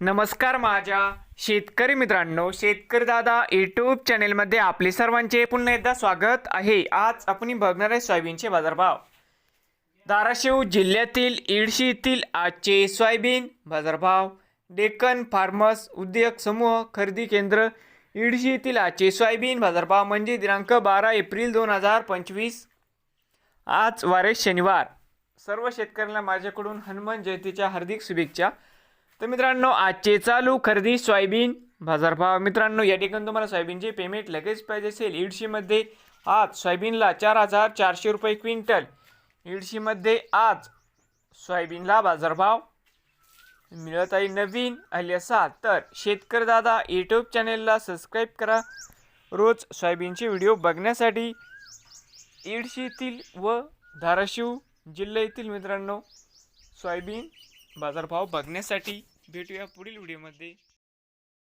नमस्कार माझ्या शेतकरी मित्रांनो शेतकरी दादा यूट्यूब चॅनेलमध्ये आपले सर्वांचे पुन्हा एकदा स्वागत आहे. आज आपण बघणार आहे सोयाबीनचे बाजारभाव. धाराशिव जिल्ह्यातील इडशी येथील आजचे सोयाबीन बाजारभाव. डेक्कन फार्मर्स उद्योग समूह खरेदी केंद्र इडशी येथील आजचे सोयाबीन बाजारभाव म्हणजे दिनांक बारा एप्रिल दोन हजार पंचवीस. आज वारे शनिवार. सर्व शेतकऱ्यांना माझ्याकडून हनुमान जयंतीच्या हार्दिक शुभेच्छा. तर मित्रांनो आजचे चालू खरेदी सोयाबीन बाजारभाव. मित्रांनो या ठिकाणी तुम्हाला सोयाबीनचे पेमेंट लगेच पाहिजे असेल. इडशीमध्ये आज सोयाबीनला चार हजार चारशे रुपये क्विंटल. इडशीमध्ये आज सोयाबीनला बाजारभाव मिळत आहे नवीन आले असाल तर शेतकरी दादा यूट्यूब चॅनेलला सबस्क्राईब करा. रोज सोयाबीनचे व्हिडिओ बघण्यासाठी इडशीतील व धाराशिव जिल्ह्यातील मित्रांनो सोयाबीन बाजारभाव बघण्यासाठी भेटूया पुढील व्हिडिओमध्ये.